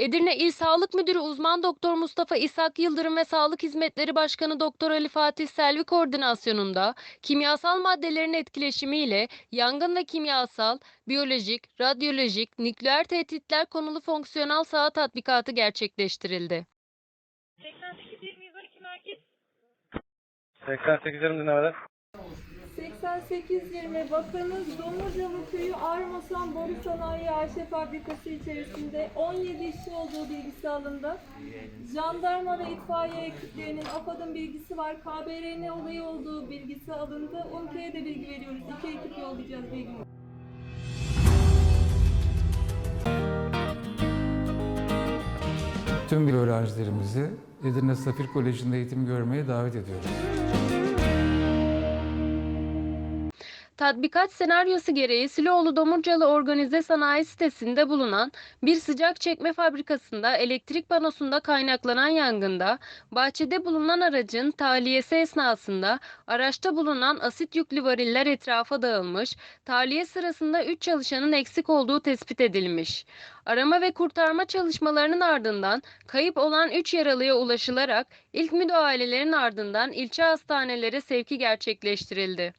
Edirne İl Sağlık Müdürü Uzman Doktor Mustafa İshak Yıldırım ve Sağlık Hizmetleri Başkanı Doktor Ali Fatih Selvi koordinasyonunda kimyasal maddelerin etkileşimiyle yangın ve kimyasal, biyolojik, radyolojik, nükleer tehditler konulu fonksiyonel saha tatbikatı gerçekleştirildi. 88 112 merkez. 88 yerim dinlemeden. 8820 Bakanız Domuzyalı Köyü Armasan Boru Sanayi AŞ fabrikası içerisinde 17 işçi olduğu bilgisi alındı. Jandarma ve itfaiye ekiplerinin AFAD'ın bilgisi var. KBRN olayı olduğu bilgisi alındı. UNK'ye de bilgi veriyoruz. İki ekip yollayacağız bilgi. Tüm öğrencilerimizi Edirne Safir Koleji'nde eğitim görmeye davet ediyoruz. Tatbikat senaryosu gereği Siloğlu Domurcalı Organize Sanayi sitesinde bulunan bir sıcak çekme fabrikasında elektrik panosunda kaynaklanan yangında bahçede bulunan aracın tahliyesi esnasında araçta bulunan asit yüklü variller etrafa dağılmış, tahliye sırasında 3 çalışanın eksik olduğu tespit edilmiş. Arama ve kurtarma çalışmalarının ardından kayıp olan 3 yaralıya ulaşılarak ilk müdahalelerin ardından ilçe hastanelere sevki gerçekleştirildi.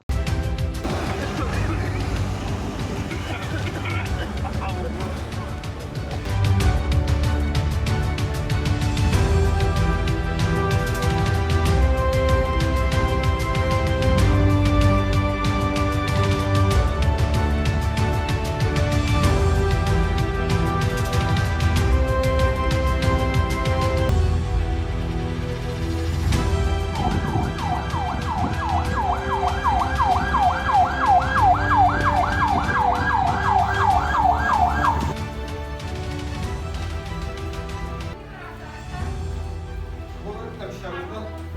下午好